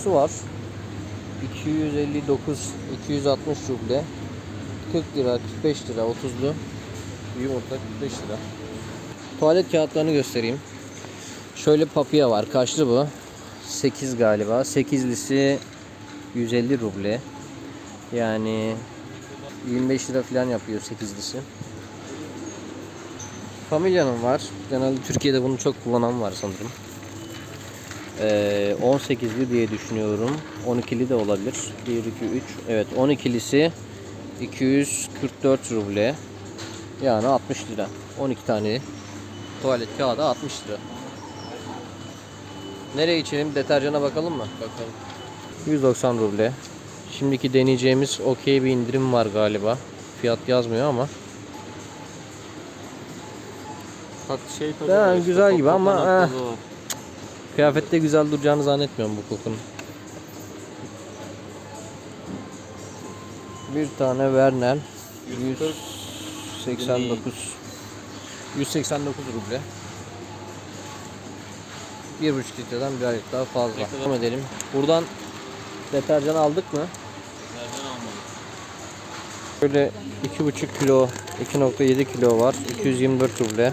30'lusu var. 259 260 ruble. 40 lira, 45 lira 30'lu. Yumurta 45 lira. Tuvalet kağıtlarını göstereyim. Şöyle papya var. Kaçlı bu? 8 galiba. 8'lisi 150 ruble. Yani 25 lira falan yapıyor 8'lisi. Familya'nın var. Genelde Türkiye'de bunu çok kullanan var sanırım. Ee, 18'li diye düşünüyorum. 12'li de olabilir. 1, 2, 3. Evet 12'lisi 244 ruble. Yani 60 lira. 12 tane tuvalet kağıdı 60 lira. Nereye içelim? Deterjana bakalım mı? Bakalım. 190 ruble. Şimdiki deneyeceğimiz okey bir indirim var galiba. Fiyat yazmıyor ama. Tat şey tadı işte, güzel gibi ama, eh. Kıyafette güzel duracağını zannetmiyorum bu kokunun. Bir tane Werner 189 189 ruble. Bir buçuk litreden bir aylık daha fazla. Devam edelim. Buradan deterjan aldık mı? Nereden almadık? Böyle 2,5 kilo, 2.7 kilo var. 224 ruble.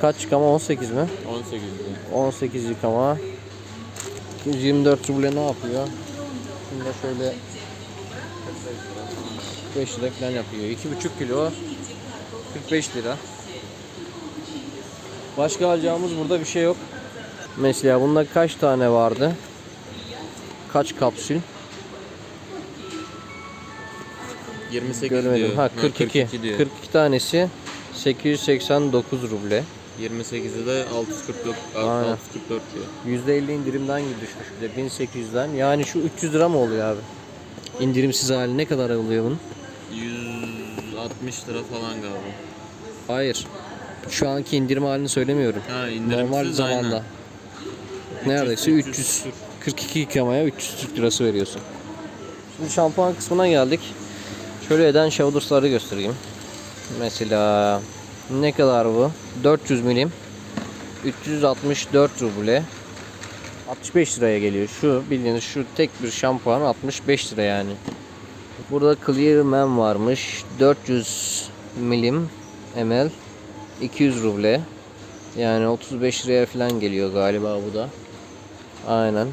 Kaç yıkama? 18 mi? 18 lira. 18 yıkama. 224 ruble ne yapıyor? Şimdi şöyle 5 lira falan yapıyor. 2,5 kilo 45 lira. Başka alacağımız burada bir şey yok. Mesela bunda kaç tane vardı? Kaç kapsül? 28 Görmedim. diyor. Ha 42. diyor. 42 tanesi 889 ruble. 28'i de 644, Aynen. 644 diyor. %50 indirimden gibi düşmüş bir de 1800'den. Yani şu 300 lira mı oluyor abi? İndirimsiz hali ne kadar oluyor bunun? 160 lira falan galiba. Hayır. Şu anki indirim halini söylemiyorum. Ha Normal zamanda. aynen. Neredeyse 300, 300 42 yıkamaya 300 Türk lirası veriyorsun. Şimdi şampuan kısmına geldik. Şöyle eden shoulders'ları göstereyim. Mesela ne kadar bu? 400 milim. 364 ruble. 65 liraya geliyor. Şu bildiğiniz şu tek bir şampuan 65 lira yani. Burada Clear Man varmış. 400 milim ml 200 ruble. Yani 35 liraya falan geliyor galiba bu da. Aynen.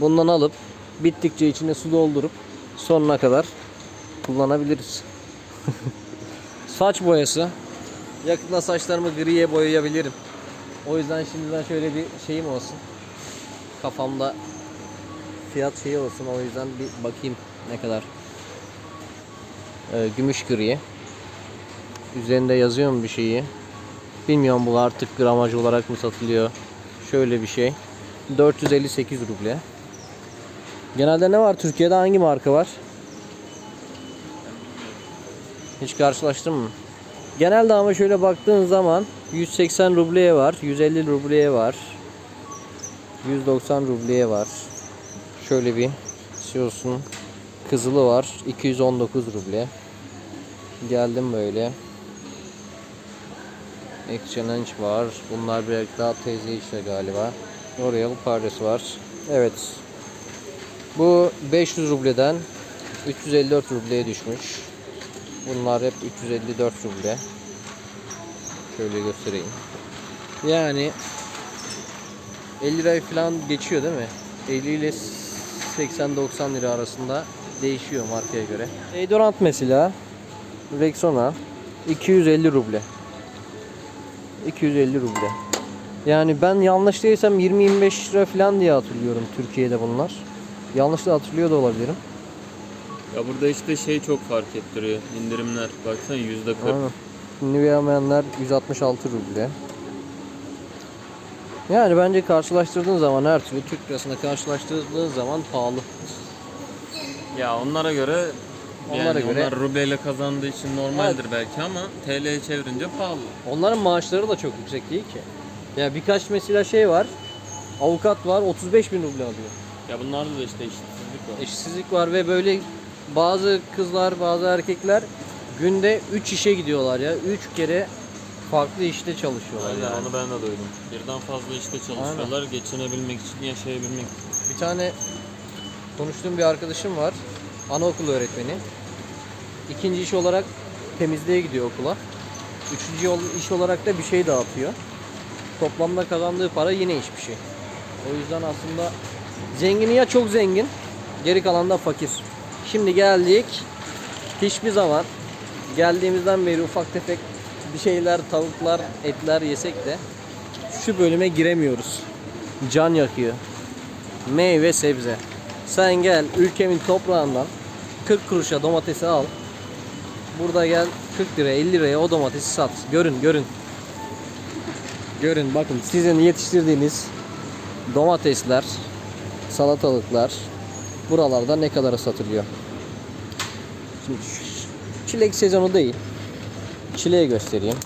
Bundan alıp bittikçe içine su doldurup sonuna kadar kullanabiliriz. Saç boyası. Yakında saçlarımı griye boyayabilirim. O yüzden şimdiden şöyle bir şeyim olsun. Kafamda fiyat şeyi olsun. O yüzden bir bakayım ne kadar. Ee, gümüş gri. Üzerinde yazıyor mu bir şeyi? Bilmiyorum bu artık gramaj olarak mı satılıyor. Şöyle bir şey. 458 ruble. Genelde ne var Türkiye'de hangi marka var? Hiç karşılaştın mı? Genelde ama şöyle baktığın zaman 180 rubleye var, 150 rubleye var. 190 rubleye var. Şöyle bir Sios'un kızılı var. 219 ruble. Geldim böyle. Exchange var. Bunlar biraz daha teyze işe galiba. L'Oreal Paris var. Evet. Bu 500 rubleden 354 rubleye düşmüş. Bunlar hep 354 ruble. Şöyle göstereyim. Yani 50 lirayı falan geçiyor değil mi? 50 ile 80-90 lira arasında değişiyor markaya göre. Deodorant mesela Rexona 250 ruble. 250 ruble. Yani ben yanlış değilsem 20-25 lira falan diye hatırlıyorum Türkiye'de bunlar. Yanlış da hatırlıyor da olabilirim. Ya burada işte şey çok fark ettiriyor. İndirimler. Baksana %40. Aynen. Nivea Men'ler 166 ruble. Yani bence karşılaştırdığın zaman her türlü Türk lirasına karşılaştırdığın zaman pahalı. Ya onlara göre Onlara yani göre- onlar rubleyle kazandığı için normaldir belki ama TL'ye çevirince pahalı. Onların maaşları da çok yüksek değil ki. Ya birkaç mesela şey var. Avukat var 35 bin ruble alıyor. Ya bunlarda da işte eşitsizlik var. Eşitsizlik var ve böyle bazı kızlar bazı erkekler günde 3 işe gidiyorlar ya. 3 kere farklı işte çalışıyorlar Aynen yani. onu ben de duydum. Birden fazla işte çalışıyorlar geçinebilmek için, yaşayabilmek için. Bir tane konuştuğum bir arkadaşım var. Anaokulu öğretmeni. İkinci iş olarak temizliğe gidiyor okula. Üçüncü yol- iş olarak da bir şey dağıtıyor. Toplamda kazandığı para yine hiçbir şey. O yüzden aslında zengini ya çok zengin, geri kalan da fakir. Şimdi geldik. Hiçbir zaman geldiğimizden beri ufak tefek bir şeyler, tavuklar, etler yesek de şu bölüme giremiyoruz. Can yakıyor meyve sebze. Sen gel ülkemin toprağından 40 kuruşa domatesi al. Burada gel 40 liraya 50 liraya o domatesi sat. Görün görün. Görün bakın sizin yetiştirdiğiniz domatesler, salatalıklar buralarda ne kadara satılıyor. Şimdi çilek sezonu değil. Çileği göstereyim.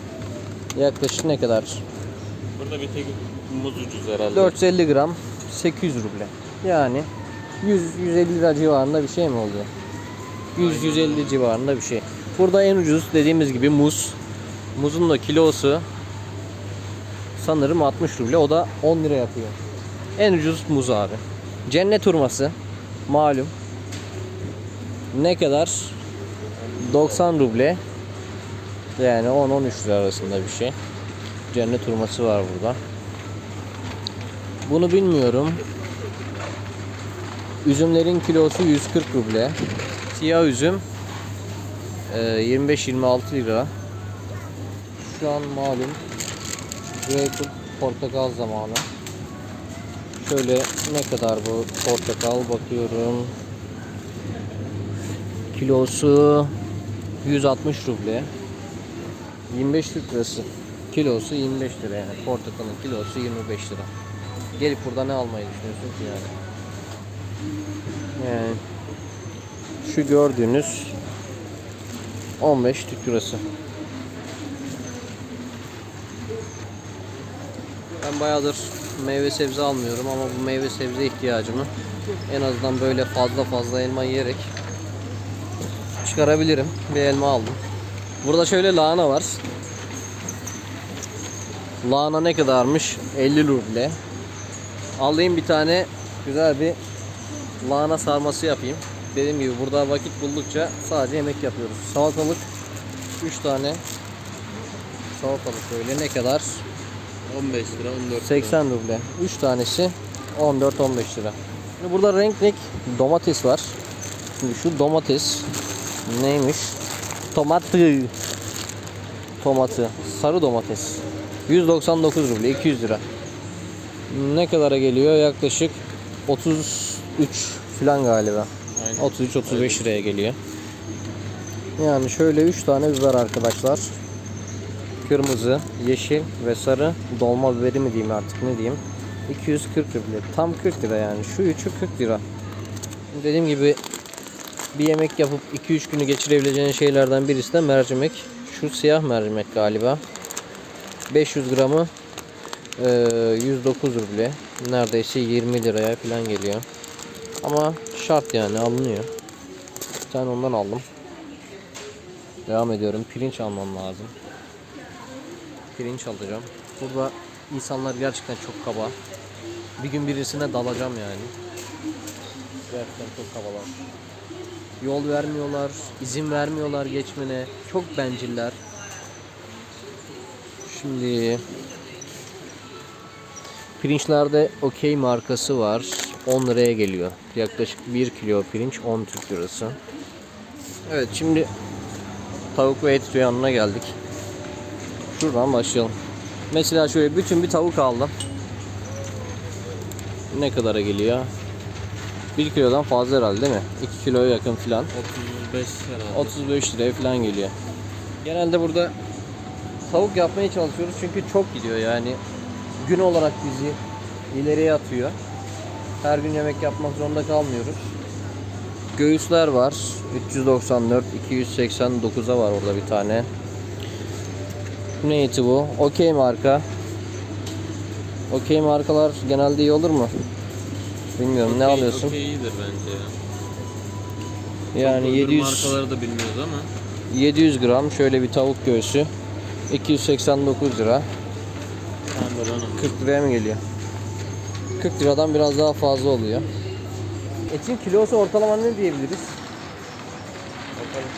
Yaklaşık ne kadar? Burada bir tek muz ucuz herhalde. 450 gram 800 ruble. Yani 100 150 lira civarında bir şey mi oluyor? 100 150 civarında bir şey. Burada en ucuz dediğimiz gibi muz. Muzun da kilosu sanırım 60 ruble. O da 10 lira yapıyor. En ucuz muz abi. Cennet hurması malum. Ne kadar? 90 ruble. Yani 10-13 lira arasında bir şey. Cennet hurması var burada. Bunu bilmiyorum. Üzümlerin kilosu 140 ruble. Siyah üzüm e, 25-26 lira. Şu an malum greyfurt portakal zamanı. Şöyle ne kadar bu portakal bakıyorum. Kilosu 160 ruble. 25 Türk lirası. Kilosu 25 lira yani. Portakalın kilosu 25 lira. Gelip burada ne almayı düşünüyorsun ki yani? Yani şu gördüğünüz 15 Türk lirası. Ben bayağıdır meyve sebze almıyorum ama bu meyve sebze ihtiyacımı en azından böyle fazla fazla elma yiyerek çıkarabilirim. Bir elma aldım. Burada şöyle lahana var. Lahana ne kadarmış? 50 ruble. Alayım bir tane güzel bir lahana sarması yapayım. Dediğim gibi burada vakit buldukça sadece yemek yapıyoruz. Salatalık 3 tane salatalık böyle ne kadar? 15 lira, 14 lira. 80 ruble. 3 tanesi 14-15 lira. Şimdi burada renk renk domates var. Şimdi şu domates neymiş? Tomatı. Tomatı. Sarı domates. 199 ruble. 200 lira. Ne kadara geliyor? Yaklaşık 33 falan galiba. Aynen. 33-35 liraya geliyor. Yani şöyle 3 tane biber arkadaşlar. Kırmızı, yeşil ve sarı dolma biberi mi diyeyim artık ne diyeyim. 240 ruble. Tam 40 lira yani. Şu üçü 40 lira. Dediğim gibi bir yemek yapıp 2-3 günü geçirebileceğin şeylerden birisi de mercimek. Şu siyah mercimek galiba. 500 gramı eee, 109 ruble. Neredeyse 20 liraya falan geliyor. Ama şart yani alınıyor. Bir tane ondan aldım. Devam ediyorum. Pirinç almam lazım. Pirinç alacağım. Burada insanlar gerçekten çok kaba. Bir gün birisine dalacağım yani. Gerçekten çok kabalar. Yol vermiyorlar, izin vermiyorlar geçmene. Çok benciller. Şimdi Pirinçlerde okey markası var. 10 liraya geliyor. Yaklaşık 1 kilo pirinç 10 Türk lirası. Evet şimdi tavuk ve et yanına geldik. Şuradan başlayalım. Mesela şöyle bütün bir tavuk aldım. Ne kadara geliyor? 1 kilodan fazla herhalde değil mi? 2 kiloya yakın filan. 35 herhalde. 35 liraya falan geliyor. Genelde burada tavuk yapmaya çalışıyoruz çünkü çok gidiyor yani. Gün olarak bizi ileriye atıyor. Her gün yemek yapmak zorunda kalmıyoruz. Göğüsler var. 394, 289'a var orada bir tane. Ne eti bu? Okey marka. Okey markalar genelde iyi olur mu? Bilmiyorum ne Okey- alıyorsun? Okey iyidir bence ya. Yani Çok öbür 700 markaları da bilmiyoruz ama. 700 gram şöyle bir tavuk göğsü 289 lira. Bana. 40 liraya mı geliyor? 40 liradan biraz daha fazla oluyor. Etin kilosu ortalama ne diyebiliriz? Bakalım.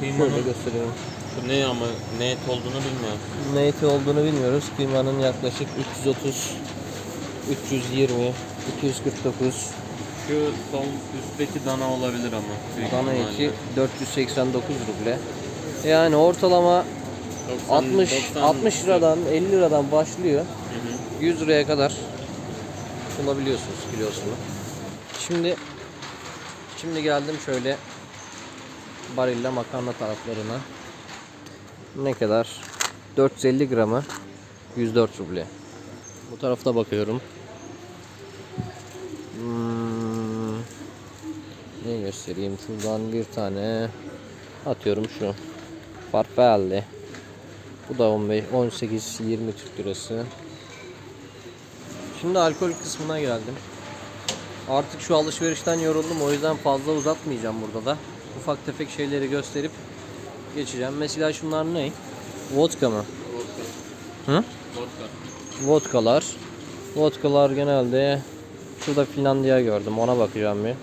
Şöyle Kıymanın gösteriyorum. bu ne ama ne et olduğunu bilmiyorum. Ne eti olduğunu bilmiyoruz. Kıymanın yaklaşık 330, 320, 249. Şu sol üstteki dana olabilir ama. büyük Dana ihtimalle. eti 489 ruble. Yani ortalama 90, 60 90 60 liradan 50 liradan başlıyor. Hı hı. 100 liraya kadar bulabiliyorsunuz kilosunu. Şimdi şimdi geldim şöyle Barilla makarna taraflarına. Ne kadar? 450 gramı 104 ruble. Bu tarafta bakıyorum. Hmm, ne göstereyim? Şuradan bir tane atıyorum şu. Farfalle. Bu da 15 18 20 Türk lirası. Şimdi alkol kısmına geldim. Artık şu alışverişten yoruldum o yüzden fazla uzatmayacağım burada da. Ufak tefek şeyleri gösterip geçeceğim. Mesela şunlar ne? Vodka mı? Vodka. Hı? Vodka. Vodkalar. Vodkalar genelde şurada Finlandiya gördüm ona bakacağım bir.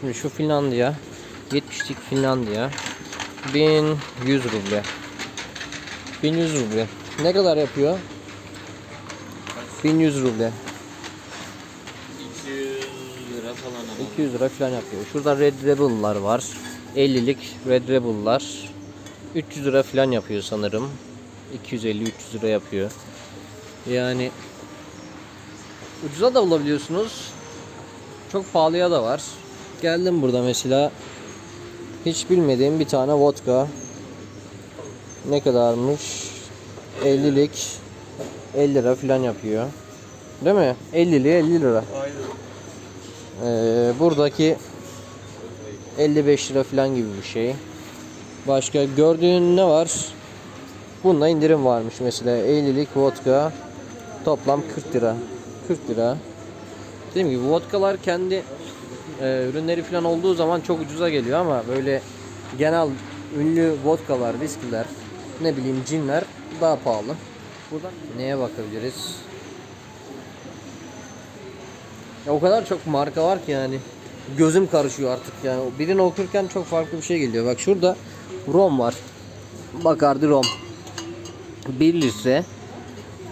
Şimdi şu Finlandiya 70'lik Finlandiya 1100 ruble. 1100 ruble. Ne kadar yapıyor? 1100 ruble. 200 lira falan yapıyor. Şurada Red Rebel'lar var. 50'lik Red Rebel'lar. 300 lira falan yapıyor sanırım. 250-300 lira yapıyor. Yani ucuza da bulabiliyorsunuz. Çok pahalıya da var. Geldim burada mesela hiç bilmediğim bir tane vodka. Ne kadarmış? 50'lik 50 lira falan yapıyor. Değil mi? 50'li 50 lira. Aynen. Ee, buradaki 55 lira falan gibi bir şey. Başka gördüğün ne var? Bunda indirim varmış mesela 50'lik vodka toplam 40 lira. 40 lira. Dediğim gibi vodkalar kendi e, ürünleri falan olduğu zaman çok ucuza geliyor ama böyle genel ünlü vodkalar, viskiler, ne bileyim cinler daha pahalı. Buradan neye bakabiliriz? Ya o kadar çok marka var ki yani gözüm karışıyor artık yani. Birini okurken çok farklı bir şey geliyor. Bak şurada rom var. Bacardi rom. 1 litre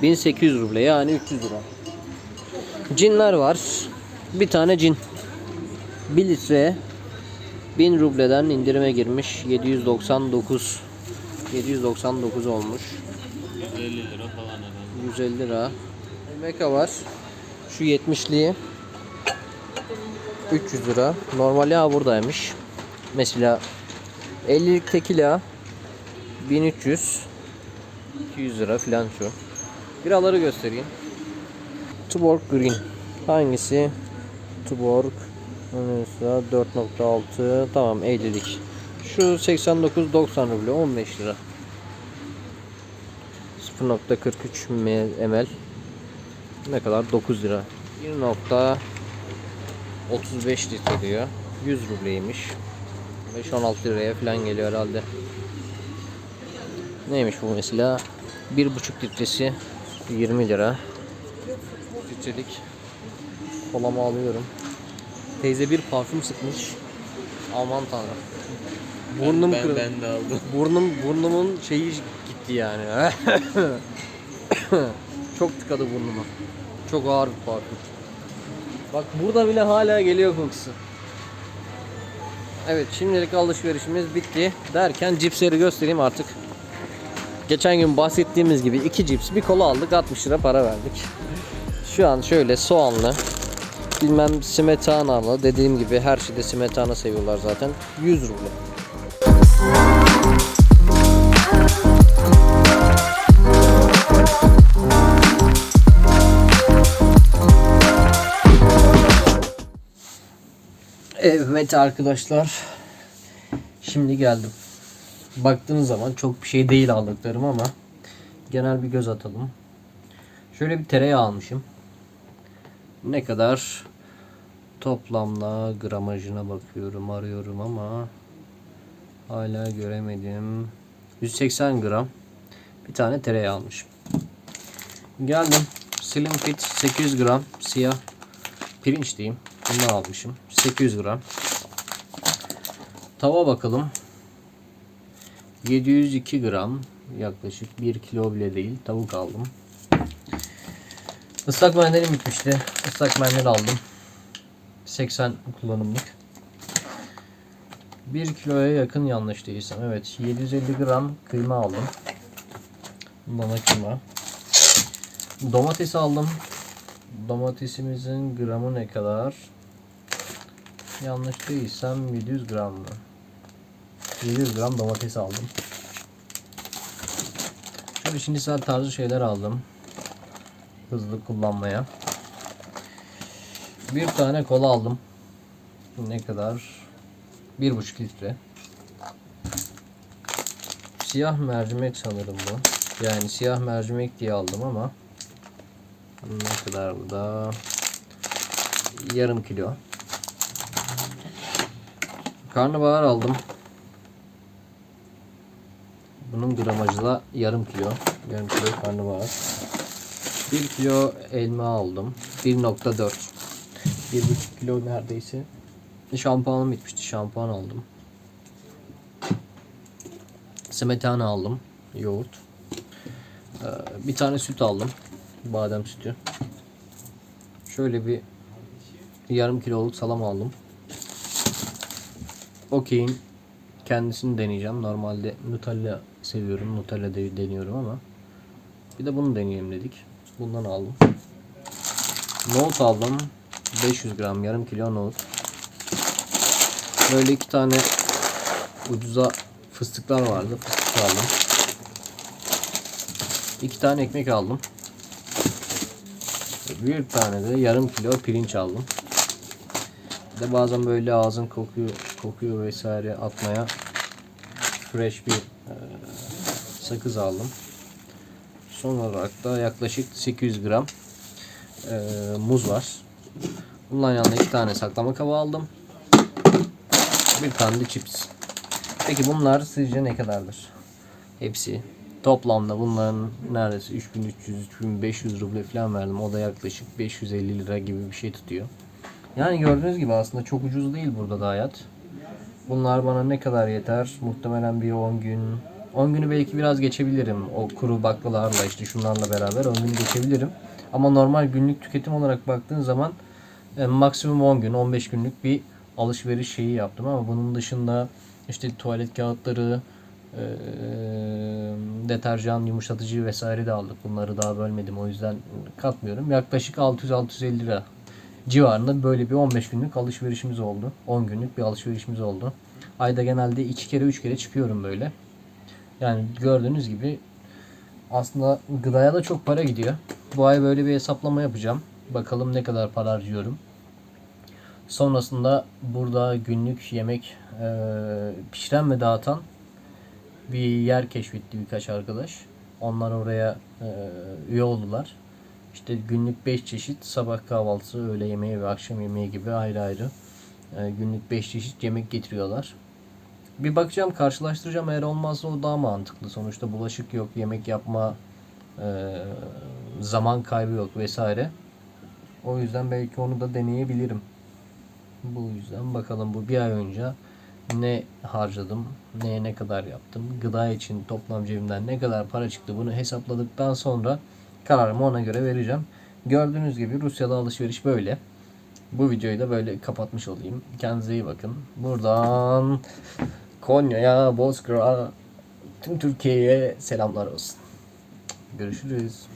1800 ruble yani 300 lira. Cinler var. Bir tane cin. 1 litre 1000 rubleden indirime girmiş. 799 799 olmuş. 150 lira falan herhalde. 150 lira. Meka var. Şu 70'liği 300 lira. Normal yağ buradaymış. Mesela 50'lik tekila 1300 200 lira filan şu. Biraları göstereyim. Tuborg Green. Hangisi? Tuborg. Mesela 4.6 tamam 50'lik. Şu 89-90 ruble 15 lira. 0.43 ml ne kadar 9 lira 1.35 litre diyor. 100 rubleymiş. 5-16 liraya falan geliyor herhalde. Neymiş bu mesela? 1.5 litresi 20 lira. Litrelik kolamı alıyorum. Teyze bir parfüm sıkmış. Aman tanrım. Burnum ben, kırıldı. ben de aldım. Burnum burnumun şeyi gitti yani. Çok tıkadı burnuma. Çok ağır bir parfüm. Bak burada bile hala geliyor kokusu. Evet şimdilik alışverişimiz bitti. Derken cipsleri göstereyim artık. Geçen gün bahsettiğimiz gibi iki cips bir kola aldık 60 lira para verdik. Şu an şöyle soğanlı bilmem smetanalı dediğim gibi her şeyde smetana seviyorlar zaten 100 ruble. Evet arkadaşlar. Şimdi geldim. Baktığınız zaman çok bir şey değil aldıklarım ama genel bir göz atalım. Şöyle bir tereyağı almışım. Ne kadar? Toplamda gramajına bakıyorum, arıyorum ama hala göremedim. 180 gram. Bir tane tereyağı almışım. Geldim. Slim Fit 800 gram siyah pirinç diyeyim. Bundan almışım. 800 gram. Tava bakalım. 702 gram yaklaşık 1 kilo bile değil tavuk aldım. Islak mendilim bitmişti. Islak mendil aldım. 80 kullanımlık. 1 kiloya yakın yanlış değilsem. Evet 750 gram kıyma aldım. Dana kıyma. Domates aldım. Domatesimizin gramı ne kadar? Yanlış değilsem 700 gram mı? 700 gram domates aldım. Şöyle şimdi saat tarzı şeyler aldım. Hızlı kullanmaya. Bir tane kola aldım. Ne kadar? 1,5 litre. Siyah mercimek sanırım bu. Yani siyah mercimek diye aldım ama ne kadar bu da? Yarım kilo. Karnabahar aldım. Bunun gramajı da yarım kilo. Yarım kilo karnabahar. 1 kilo elma aldım. 1.4. 1,5 kilo neredeyse. Şampuanım bitmişti. Şampuan aldım. Smetana aldım. Yoğurt. Ee, bir tane süt aldım. Badem sütü. Şöyle bir yarım kiloluk salam aldım. Okey'in kendisini deneyeceğim. Normalde Nutella seviyorum. Nutella de deniyorum ama bir de bunu deneyelim dedik. Bundan aldım. Nohut aldım. 500 gram yarım kilo nohut. Böyle iki tane ucuza fıstıklar vardı. Fıstık aldım. İki tane ekmek aldım. Bir tane de yarım kilo pirinç aldım. Bir de bazen böyle ağzın kokuyor, kokuyor vesaire atmaya fresh bir e, sakız aldım. Son olarak da yaklaşık 800 gram e, muz var. Bundan yanında iki tane saklama kabı aldım. Bir tane de chips. Peki bunlar sizce ne kadardır? Hepsi. Toplamda bunların neredeyse 3300-3500 ruble falan verdim. O da yaklaşık 550 lira gibi bir şey tutuyor. Yani gördüğünüz gibi aslında çok ucuz değil burada da hayat. Bunlar bana ne kadar yeter? Muhtemelen bir 10 gün. 10 günü belki biraz geçebilirim. O kuru baklalarla işte şunlarla beraber 10 günü geçebilirim. Ama normal günlük tüketim olarak baktığın zaman e, maksimum 10 gün, 15 günlük bir alışveriş şeyi yaptım ama bunun dışında işte tuvalet kağıtları, e, deterjan, yumuşatıcı vesaire de aldık. Bunları daha bölmedim o yüzden katmıyorum. Yaklaşık 600-650 lira civarında böyle bir 15 günlük alışverişimiz oldu. 10 günlük bir alışverişimiz oldu. Ayda genelde 2 kere 3 kere çıkıyorum böyle. Yani gördüğünüz gibi aslında gıdaya da çok para gidiyor. Bu ay böyle bir hesaplama yapacağım. Bakalım ne kadar para harcıyorum. Sonrasında burada günlük yemek e, pişiren ve dağıtan bir yer keşfetti birkaç arkadaş. Onlar oraya e, üye oldular. İşte günlük 5 çeşit sabah kahvaltısı, öğle yemeği ve akşam yemeği gibi ayrı ayrı e, günlük 5 çeşit yemek getiriyorlar. Bir bakacağım, karşılaştıracağım. Eğer olmazsa o daha mantıklı. Sonuçta bulaşık yok, yemek yapma e, zaman kaybı yok vesaire. O yüzden belki onu da deneyebilirim. Bu yüzden bakalım bu bir ay önce ne harcadım, neye ne kadar yaptım, gıda için toplam cebimden ne kadar para çıktı bunu hesapladıktan sonra kararımı ona göre vereceğim. Gördüğünüz gibi Rusya'da alışveriş böyle. Bu videoyu da böyle kapatmış olayım. Kendinize iyi bakın. Buradan Konya'ya, Bozkır'a, tüm Türkiye'ye selamlar olsun. Görüşürüz.